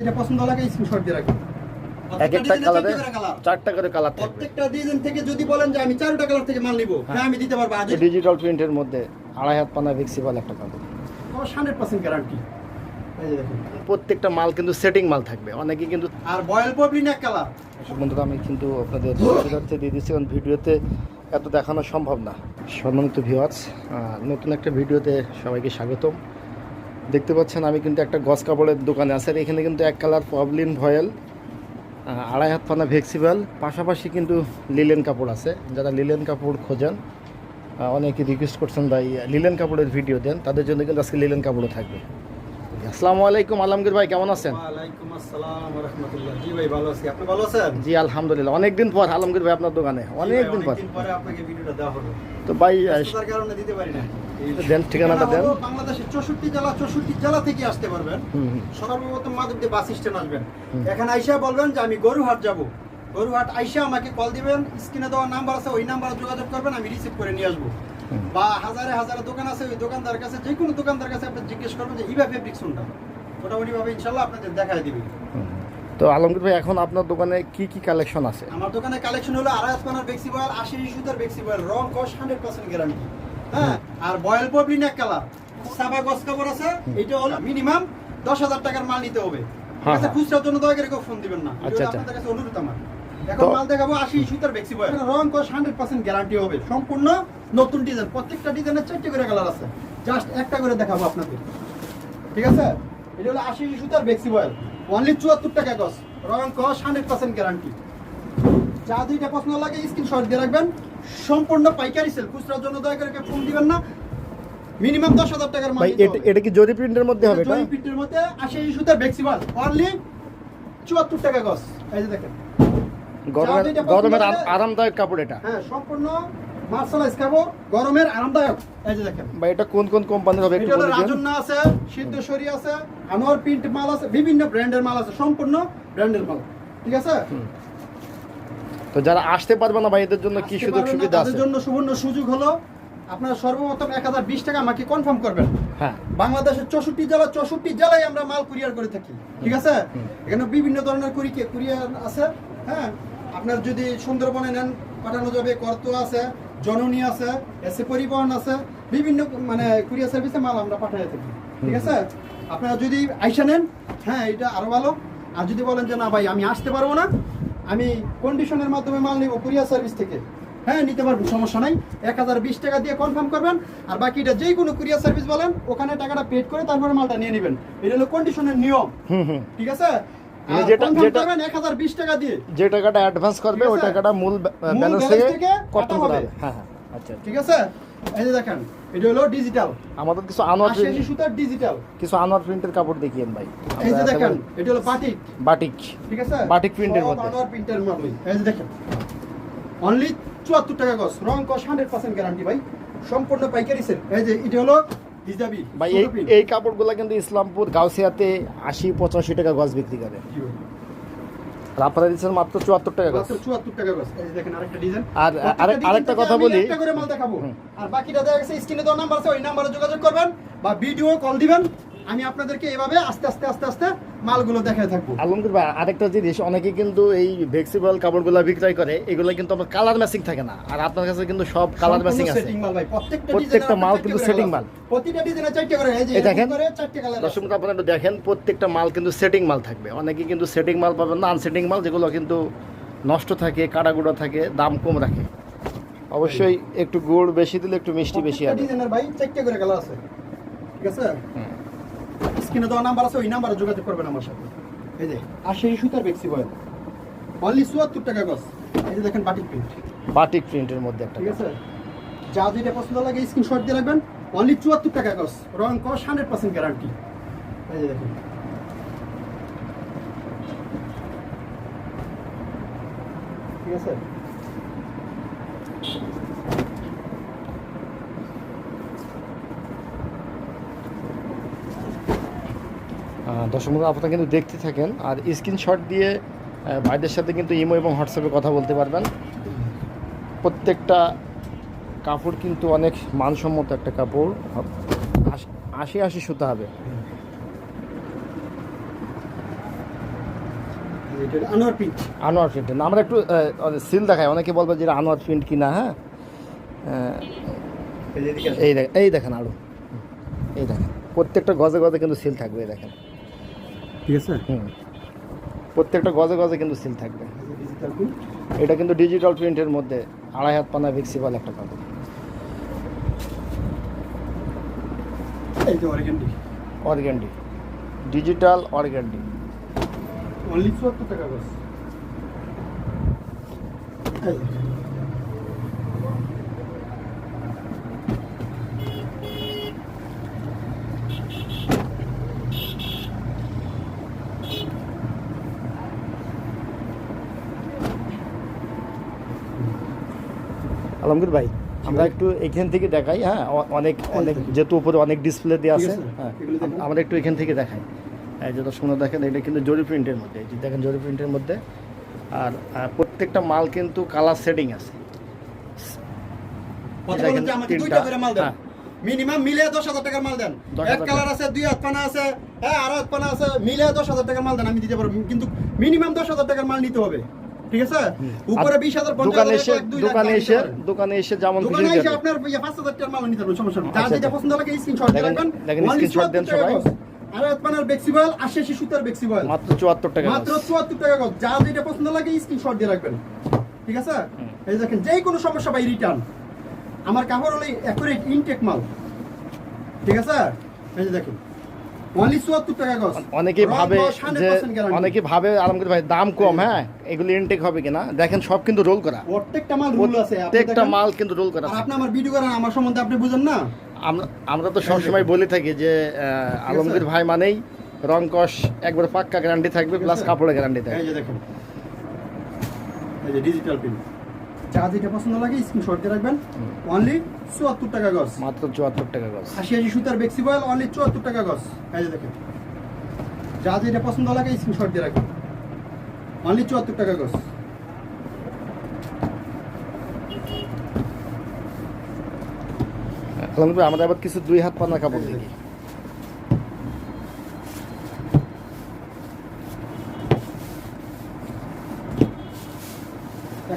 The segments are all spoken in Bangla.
এটা পছন্দ লাগে স্ক্রিনশট দিয়ে রাখবেন। এক একটা প্রত্যেকটা কালারে ডিজাইনে চারটে করে কালার। থাকবে। প্রত্যেকটা ডিজাইন থেকে যদি বলেন যে আমি চারটা কালার থেকে মাল নিব হ্যাঁ। আমি দিতে পারব। আজ ডিজিটাল প্রিন্টের মধ্যে আড়াই হাত পানা একটা হান্ড্রেড পার্সেন্ট গ্যারান্টি প্রত্যেকটা মাল কিন্তু সেটিং মাল থাকবে। অনেকে কিন্তু আর বয়েল পবলিন এক কালার বন্ধুরা আমি কিন্তু আপনাদের সুবিধার্থে দিয়ে দিচ্ছি কারণ ভিডিওতে এত দেখানো সম্ভব না। সম্মানিত ভিওয়ার্স নতুন একটা ভিডিওতে সবাইকে স্বাগতম। দেখতে পাচ্ছেন, আমি কিন্তু একটা গস কাপড়ের দোকানে আছে। আর এখানে কিন্তু এক কালার পবলিন ভয়েল আড়াই হাত পানা ভেক্সিবল পাশাপাশি কিন্তু লিলেন কাপড় আছে। যারা লিলেন কাপড় খোঁজেন অনেকে রিকোয়েস্ট করছেন ভাই, লিলেন কাপড়ের ভিডিও দেন। তাদের জন্য কিন্তু আজকে লিলেন কাপড়ও থাকবে। আসসালামু আলাইকুম আলমগীর ভাই কেমন আছেন? জি আলহামদুলিল্লাহ। অনেকদিন পর আলমগীর ভাই আপনার দোকানে। অনেকদিন পর। তো ভাই দেন ঠিকানাটা দেন। বাংলাদেশের চৌষট্টি জেলা চৌষট্টি জেলা থেকে আসতে পারবেন। সর্বপ্রথম মাধবদী বাস স্ট্যান্ড আসবেন। এখানে আইসা বলবেন যে আমি গরুহাট যাব। গরুহাট আইসা আমাকে কল দিবেন। স্ক্রিনে দেওয়া নাম্বার আছে ওই নাম্বারে যোগাযোগ করবেন আমি রিসিভ করে নিয়ে আসব। বা হাজারে হাজারে দোকান আছে ওই দোকানদার কাছে যে কোনো দোকানদার কাছে আপনি জিজ্ঞেস করবেন যে ইভা ফেব্রিক কোনটা? মোটামুটি ভাবে ইনশাল্লাহ আপনাদের দেখায় দিবে। তো আলমগীর ভাই এখন আপনার দোকানে কি কি কালেকশন আছে? আমার দোকানে কালেকশন হলো আড়াই পানার বেক্সি বয়েল আশি সুতার বেক্সি বয়েল রং কস হান্ড্রেড পার্সেন্ট গ্যারান্টি হ্যাঁ? আর বয়েল পবলিন এক কালার সাবা গস কাপড় আছে এটা হলো মিনিমাম দশ হাজার টাকার মাল নিতে হবে। হ্যাঁ। খুচরার জন্য দয়া করে কেউ ফোন দিবেন না। আচ্ছা, আচ্ছা। আপনাদের কাছে অনুরোধ আমার। এখন মাল দেখাবো আশি সুতার বেক্সি বয়েল রং কস হান্ড্রেড পার্সেন্ট গ্যারান্টি হবে। সম্পূর্ণ নতুন ডিজাইন প্রত্যেকটা ডিজাইনের চারটে করে কালার আছে। জাস্ট একটা করে দেখাবো আপনাদের। ঠিক আছে? এটা হলো আশি সুতার বেক্সি বয়েল অনলি চুয়াত্তর টাকা গস রং কস হান্ড্রেড পার্সেন্ট গ্যারান্টি যা দুইটা পছন্দ লাগে স্ক্রিনশট দিয়ে রাখবেন। সম্পূর্ণ পাইকারি সেল খুচরার জন্য দয়া করে ফোন দিবেন না। মিনিমাম দশ হাজার টাকার মাল এটা কি জরি প্রিন্টের মধ্যে হবে এটা? জয়ী পিটের মধ্যে আশি সুতার বেক্সিবাল অনলি চুয়াত্তর টাকা গস এই যে দেখেন। গরমের গরমের আরামদায়ক কাপড় এটা। হ্যাঁ সম্পূর্ণ মার্শালাইজ খাব গরমের আরামদায়ক। এই যে দেখেন। ভাই এটা কোন কোন কোম্পানির হবে? একটু বলে দিন। আছে সিদ্ধেশ্বরী আছে আনোয়ার প্রিন্ট মাল আছে বিভিন্ন ব্র্যান্ডের মাল আছে সম্পূর্ণ ব্র্যান্ডের মাল। ঠিক আছে? তো যারা আসতে পারবে না ভাই এদের জন্য কি সুযোগ সুবিধা তাদের আছে? জন্য সুবর্ণ সুযোগ হলো আপনারা সর্বপ্রথম এক হাজার বিশ টাকা আমাকে কনফার্ম করবেন। হ্যাঁ। বাংলাদেশের চৌষট্টি জেলা চৌষট্টি জেলায় আমরা মাল কুরিয়ার করে থাকি। ঠিক আছে? এখানে বিভিন্ন ধরনের কুরি কুরিয়ার আছে হ্যাঁ? আপনার যদি সুন্দরবনে নেন পাঠানো যাবে কর্ত আছে জননী আছে এসে পরিবহন আছে বিভিন্ন মানে কুরিয়ার সার্ভিসে মাল আমরা পাঠিয়ে থাকি। ঠিক আছে? আপনারা যদি আইসা নেন হ্যাঁ এটা আরও ভালো। আর যদি বলেন যে না ভাই আমি আসতে পারব না আমি কন্ডিশনের মাধ্যমে মাল নিব কুরিয়ার সার্ভিস থেকে। হ্যাঁ নিতে পারবেন সমস্যা নাই। এক হাজার বিশ টাকা দিয়ে কনফার্ম করবেন আর বাকিটা যেই কোনো কুরিয়ার সার্ভিস বলেন ওখানে টাকাটা পেড করে তারপরে মালটা নিয়ে নেবেন। এটা হলো কন্ডিশনের নিয়ম। হুম হুম। ঠিক আছে? যেটা- যেটা- এক হাজার বিশ টাকা দিয়ে। যে টাকাটা অ্যাডভান্স করবে ওই টাকাটা মূল ব্যালেন্স থেকে কর্তন করা হবে। হ্যাঁ হ্যাঁ আচ্ছা ঠিক আছে? এই যে দেখেন এটা হলো ডিজিটাল আমাদের কিছু আনোয়ার প্রিন্ট সুতার ডিজিটাল কিছু আনোয়ার প্রিন্টের কাপড় দেখিয়েন ভাই। এই যে দেখেন এটা হলো বাটিক বাটিক ঠিক আছে? বাটিক সব মধ্যে। আনোয়ার প্রিন্টের মাল এই যে দেখেন অনলি চুয়াত্তর টাকা গজ। রং কস হান্ড্রেড পার্সেন্ট গ্যারান্টি ভাই। সম্পূর্ণ পাইকারি সেল এই যে এটা হলো ভাই এই এই কাপড়গুলো কিন্তু ইসলামপুর গাউসিয়াতে আশি পঁচাশি টাকা গজ বিক্রি করে। আর আপনারা দিচ্ছেন মাত্র চুয়াত্তর টাকা গজ। চুয়াত্তর টাকা গজ। দেখেন আরেকটা ডিজাইন। আর আরেক- আরেকটা কথা বলি। একটা করে মাল দেখাবো। আর বাকিটা দেখা গেছে স্ক্রিনে দেওয়া নাম্বার আছে ওই নাম্বারে যোগাযোগ করবেন বা ভিডিও কল দিবেন। আমি আপনাদেরকে এভাবে আস্তে আস্তে আস্তে আস্তে মালগুলো দেখায় থাকব। আলমগীর ভাই আরেকটা জিনিস অনেকে কিন্তু এই ভেক্সিবল কাপড়গুলো বিক্রয় করে এগুলো কিন্তু আমার কালার ম্যাচিং থাকে না। আর আপনার কাছে কিন্তু সব কালার ম্যাচিং আছে। সেটিং মাল ভাই প্রত্যেকটা প্রত্যেকটা মাল কিন্তু colour। মাল। প্রতিটা ডিজাইনে চারটে করে এই যে দেখেন। করে চারটে কালার দর্শক আপনারা একটু দেখেন প্রত্যেকটা মাল কিন্তু সেটিং মাল থাকবে। অনেকে কিন্তু সেটিং মাল পাবেন না আনসেটিং মাল যেগুলো কিন্তু নষ্ট থাকে কাটাগুড়ো থাকে দাম কম রাখে। অবশ্যই একটু গুড় বেশি দিলে একটু মিষ্টি বেশি হবে ডিজাইনের ভাই চারটে করে কালার আছে। ঠিক আছে। স্ক্রিনে দেওয়া নাম্বার আছে ওই নাম্বারে যোগাযোগ করবেন আমার সাথে। এই যে আশি সুতার বেক্সি বয়েল। অনলি চুয়াত্তর টাকা গজ। এই যে দেখেন বাটিক প্রিন্ট বাটিক প্রিন্টের মধ্যে একটা ঠিক আছে? যা যেটা পছন্দ লাগে স্ক্রিনশট দিয়ে রাখবেন। অনলি চুয়াত্তর টাকা গজ। রং কস হান্ড্রেড পার্সেন্ট গ্যারান্টি এই যে দেখেন। ঠিক আছে? দর্শক বন্ধু আপনারা কিন্তু দেখতে থাকেন। আর স্ক্রিনশট দিয়ে ভাইদের সাথে কিন্তু ইমো এবং হোয়াটসঅ্যাপে কথা বলতে পারবেন। প্রত্যেকটা কাপড় কিন্তু অনেক মানসম্মত একটা কাপড়। আশ- আশি সুতা হবে। আনোয়ার প্রিন্ট আনোয়ার প্রিন্ট না আমরা একটু সিল দেখাই। অনেকে বলবে যে আনোয়ার প্রিন্ট কিনা হ্যাঁ? এই দেখেন এই দেখেন আরও। এই দেখেন। প্রত্যেকটা গজে গজে কিন্তু সিল থাকবে এই দেখেন। ঠিক আছে? প্রত্যেকটা গজে গজে কিন্তু সিল থাকবে। এটা কিন্তু ডিজিটাল প্রিন্টের মধ্যে আড়াই হাত পানা ভিক্সিবল একটা কাপড় অর্গ্যান্ডি ডিজিটাল অর্গ্যান্ডি অনলি চুয়াত্তর টাকা বাস আলমগীর ভাই আমরা একটু এখান থেকে দেখাই হ্যাঁ অনেক অনেক যেহেতু উপরে অনেক ডিসপ্লে দেওয়া ঠিক আছে হ্যাঁ আমরা একটু এখান থেকে দেখাই। এই যে দর্শক বন্ধুরা দেখেন এটা কিন্তু জরি প্রিন্টের মধ্যে দেখেন জরি প্রিন্টের মধ্যে। আর প্রত্যেকটা মাল কিন্তু কালার সেটিং আছে। হ্যাঁ। মিনিমাম মিলে দশ হাজার টাকার মাল দেন। 10,000 এক কালার আছে দুই হাত পানা আছে হ্যাঁ আরও হাত পানা আছে মিলে দশ হাজার টাকার মাল দেন। আমি দিতে পারব। কিন্তু মিনিমাম দশ হাজার টাকার মাল নিতে হবে। ঠিক আছে? উপরে দোকানে এসে এক, দুই লাখ দোকানে এসে দোকানে এসে যেমন দোকানে এসে আপনার পাঁচ হাজার টাকার মাল নিতে পারবেন সমস্যা নেই। যার যেটা। পছন্দ লাগে স্ক্রিনশট রাখবেন দেখেন Only দেন সবাই। আর বেক্সিবল সুতার বেক্সিবল। মাত্র চুয়াত্তর টাকা মাত্র টাকা গজ। যা যেটা পছন্দ লাগে স্ক্রিনশট দিয়ে রাখবেন। ঠিক আছে? এই দেখেন যে কোনো সমস্যা পাই রিটার্ন আমার কাপড় হলো অ্যাকুরেট ইনটেক মাল। ঠিক আছে? এই দেখেন। অনেকেই ভাবে যে অনেকে ভাবে আলমগীর ভাই দাম কম হ্যাঁ? এগুলো ইনটেক হবে কিনা? দেখেন সব কিন্তু রোল করা। প্রত্যেকটা মাল রুল আছে। প্রত্যেকটা মাল কিন্তু রোল করা আপনি আমার ভিডিও করেন আমার সম্বন্ধে আপনি বুঝেন না? আমরা আমরা তো সবসময় বলে থাকি যে আলমগীর ভাই মানেই রং কস একবার পাক্কা গ্যারান্টি থাকবে প্লাস। কাপড়ের গ্যারান্টি এই থাকবে। যে দেখেন। এই যে ডিজিটাল প্রিন্ট যা যেটা পছন্দ লাগে স্ক্রিনশট দিয়ে রাখবেন। অনলি চুয়াত্তর টাকা গজ। মাত্র চুয়াত্তর টাকা গজ। আশি আশি সুতার বেক্সিবল অনলি চুয়াত্তর টাকা গজ। এই দেখেন। যা যেটা পছন্দ লাগে স্ক্রিনশট দিয়ে রাখবেন। অনলি চুয়াত্তর টাকা গজ। আমাদের আবার কিছু দুই হাত পানা কাপড় দেখি।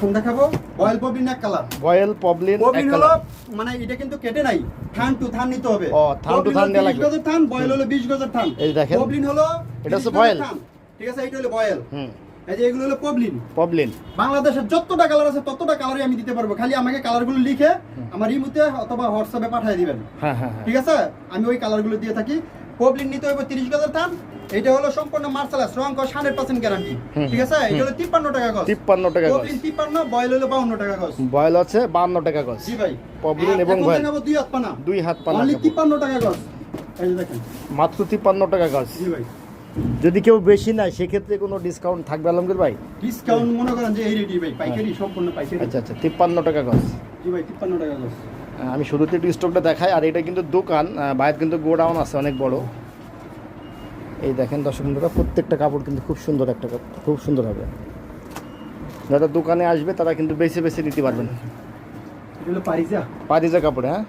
এখন দেখাবো। অয়েল পবলিন এক কালার বয়েল পবলিন পবলিন হলো মানে এটা কিন্তু কেটে নাই থান টু থান নিতে হবে। ও, থান to থান লাগবে। গজের থান বয়েল হলো 20 গজের থান। এই দেখেন। পবলিন হলো এটা হচ্ছে বয়েল। ঠিক আছে এটা হলো বয়েল। হুম। এই যে এগুলো হলো পবলিন পবলিন বাংলাদেশের যতটা কালার আছে ততটা কালারই আমি দিতে পারব। খালি আমাকে কালারগুলো লিখে আমার ইমুতে অথবা হোয়াটসঅ্যাপে পাঠিয়ে দিবেন। হ্যাঁ হ্যাঁ হ্যাঁ। ঠিক আছে? আমি ওই কালারগুলো দিয়ে থাকি। পবলিন নিতে হবে তিরিশ গজের থান এটা হলো সম্পূর্ণ মার্শালাস রং কস হান্ড্রেড পার্সেন্ট গ্যারান্টি ঠিক আছে? এটা হলো তিপ্পান্ন টাকা গজ। তিপ্পান্ন টাকা পবলিন তিপ্পান্ন বয়েল হলো বাউন্ন টাকা গজ। বয়েল আছে বান্ন টাকা গজ। জি ভাই। পবলিন এবং বয়েল। দুই হাত পানা। দুই হাত পানা অনলি। তিপ্পান্ন টাকা গজ। এই যে দেখেন। মাত্র তিপ্পান্ন টাকা গজ। জি ভাই। যদি কেউ বেশি নেয় সেক্ষেত্রে কোনো ডিসকাউন্ট থাকবে আলমগীর ভাই? ডিসকাউন্ট মনে করেন যে এই রেডি ভাই পাইকারি সম্পূর্ণ পাইকারি। আচ্ছা আচ্ছা তিপ্পান্ন টাকা গজ। জি ভাই তিপ্পান্ন টাকা গজ। আমি শুরুতে একটু স্টোভটা দেখাই আর এটা কিন্তু দোকান বাইরে কিন্তু গোডাউন আছে অনেক বড়। এই দেখেন দর্শক বন্ধুরা প্রত্যেকটা কাপড় কিন্তু খুব সুন্দর একটা কাপড়, খুব সুন্দর হবে। যারা দোকানে আসবে তারা কিন্তু বেছে বেছে নিতে পারবেন। পারিজা কাপড় হ্যাঁ?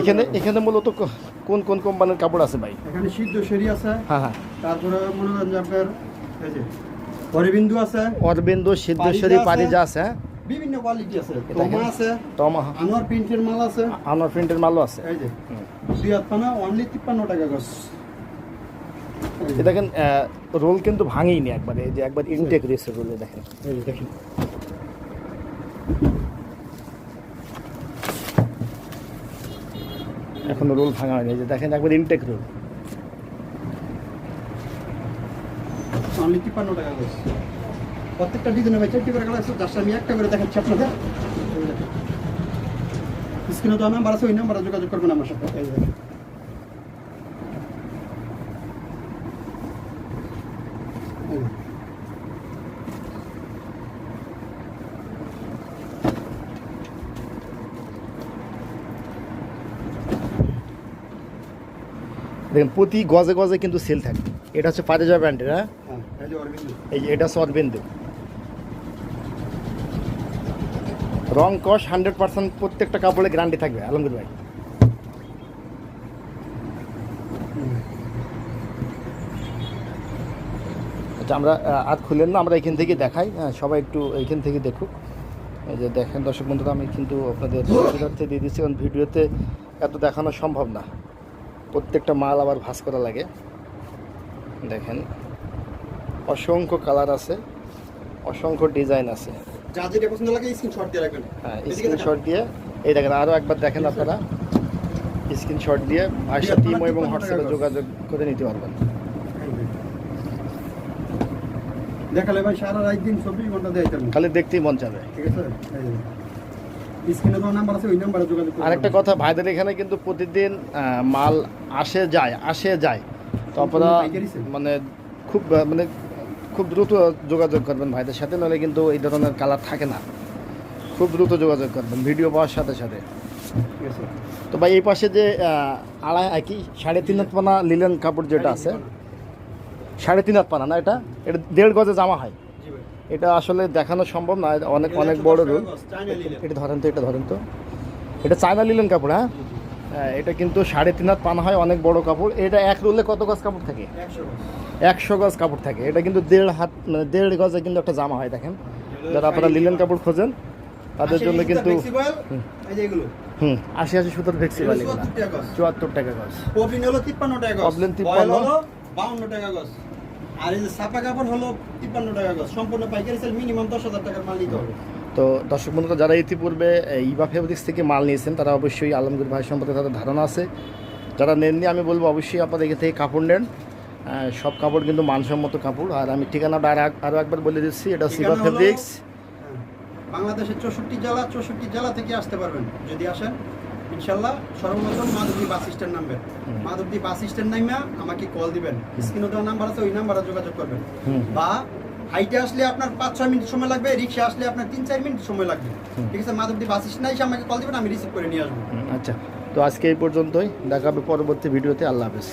এখানে এখানে মূলত কোন কোন কোম্পানির কাপড় আছে ভাই? এখানে সিদ্ধ সেরি আছে হ্যাঁ হ্যাঁ। তারপরে মনে করেন আপনার এই আছে। অরবিন্দ সিদ্ধেশ্বরী পারিজা আছে হ্যাঁ? বিভিন্ন কোয়ালিটি আছে। তোমা আছে টমা। আনোয়ার প্রিন্টের মাল আছে। আনোয়ার প্রিন্টের মালও আছে। এই যে। দুই হাত পানা অনলি তিপ্পান্ন টাকা এ দেখেন রোল কিন্তু ভাঙেইনি একবারে এই যে একবার ইনটেক রয়েছে রোলে দেখেন। এই দেখেন। এখনও রোল ভাঙা হয়নি যে দেখেন একবার ইনটেক রোল। অনলি তিপ্পান্ন টাকা গজ। প্রত্যেকটা ডিজাইনের ভাই চারটি করে কালার আছে। সাথে আমি একটা করে দেখাচ্ছি আপনাদের। স্ক্রিনে তো নাম্বার আছে ওই নাম্বারে যোগাযোগ করবেন আমার সাথে। এই দেখেন। দেখেন প্রতি গজে গজে কিন্তু সেল থাকে। এটা হচ্ছে পারিজা ব্র্যান্ডের হ্যাঁ? হ্যাঁ। এই এই যে এটা হচ্ছে অরবিন্দু রং কস হান্ড্রেড পার্সেন্ট প্রত্যেকটা কাপড়ে গ্যারান্টি থাকবে, আলমগীর ভাই। আচ্ছা আমরা আর খুলেন না, আমরা এখান থেকে দেখাই। হ্যাঁ সবাই একটু এইখান থেকে দেখুক। এই যে দেখেন দর্শক বন্ধুরা, আমি কিন্তু আপনাদের দিয়ে দিচ্ছি, কারণ ভিডিওতে এত দেখানো সম্ভব না। প্রত্যেকটা মাল আবার ভাস করা লাগে। দেখেন, অসংখ্য কালার আছে, অসংখ্য ডিজাইন আছে। যা যেটা পছন্দ লাগে স্ক্রিনশট দিয়ে রাখবেন। হ্যাঁ স্ক্রিনশট দিয়ে এই দেখেন আরও একবার দেখেন আপনারা। স্ক্রিনশট দিয়ে ভাইয়ের সাথে এবং হোয়াটসঅ্যাপে যোগাযোগ করে নিতে পারবেন। দেখালে ভাই সারা রাত দিন চব্বিশ ঘণ্টা দেয় খালি দেখতেই মন যাবে ঠিক আছে। আরেকটা কথা ভাইদের এখানে কিন্তু প্রতিদিন মাল আসে যায় আসে যায়। তো আপনারা মানে খুব মানে খুব দ্রুত যোগাযোগ করবেন ভাইদের সাথে নাহলে কিন্তু এই ধরনের কালার থাকে না। খুব দ্রুত যোগাযোগ করবেন ভিডিও পাওয়ার সাথে সাথে। ঠিক আছে? তো ভাই এই পাশে যে আড়াই কি? সাড়ে তিন হাত পানা লিলেন কাপড় যেটা আছে। সাড়ে তিন হাত পানা না এটা? এটা দেড় গজে জামা হয়। এটা আসলে দেখানো সম্ভব না অনেক অনেক বড় রুল। এটা ধরেন তো এটা ধরেন তো। এটা চায়না লিলেন কাপড় হ্যাঁ, এটা কিন্তু সাড়ে তিন হাত পানা হয় অনেক বড় কাপড়। এটা এক রোলে কত গজ কাপড় থাকে? একশো গজ। কাপড় থাকে। এটা কিন্তু দেড় হাত মানে দেড় গজে কিন্তু একটা জামা হয় দেখেন। যারা আপনারা লিলেন কাপড় খোঁজেন তাদের জন্য কিন্তু হুম। আশি আশি সুতোর ফ্লেক্সিবল এগুলো এগুলো। 70 টাকা গজ। চুয়াত্তর টাকা গজ। পপিন হলো তিপ্পান্ন টাকা গজ। পপলিন 53 বাউন্ন টাকা গজ। আর এই যে ছাপা কাপড় হলো তিপ্পান্ন টাকা গজ। সম্পূর্ণ পাইকারি সেল মিনিমাম দশ হাজার টাকার মাল নিতে হবে। তো দর্শক বন্ধুরা যারা ইতিপূর্বে ইবা ফেব্রিক্স থেকে মাল নিয়েছেন তারা অবশ্যই আলমগীর ভাই সম্পর্কে তাদের ধারণা আছে। যারা নেননি আমি বলব অবশ্যই আপনাদের এখান থেকে কাপড় নেন। সব কাপড় কিন্তু মানসম্মত কাপড়। আর আমি ঠিকানাটা আর আরও একবার বলে দিচ্ছি এটা সিবা ফেব্রিক্স হ্যাঁ, বাংলাদেশের চৌষট্টি জেলা চৌষট্টি জেলা থেকে আসতে পারবেন যদি আসেন। ইনশাল্লাহ সর্বপ্রথম মাধবদী বাস স্ট্যান্ড নামবেন। মাধবদী বাস স্ট্যান্ড নামে আমাকে কল দিবেন। স্ক্রিনে দেওয়া নাম্বার আছে ওই নাম্বারে যোগাযোগ করবেন। বা হাইটে আসলে আপনার পাঁচ ছয় মিনিট সময় লাগবে রিক্সা আসলে আপনার তিন চার মিনিট সময় লাগবে। ঠিক আছে মাধবদী বাস নাই এসে আমাকে কল দেবেন আমি রিসিভ করে নিয়ে আসব। আচ্ছা। তো আজকে এই পর্যন্তই। দেখাবে পরবর্তী ভিডিওতে। আল্লাহ হাফেজ।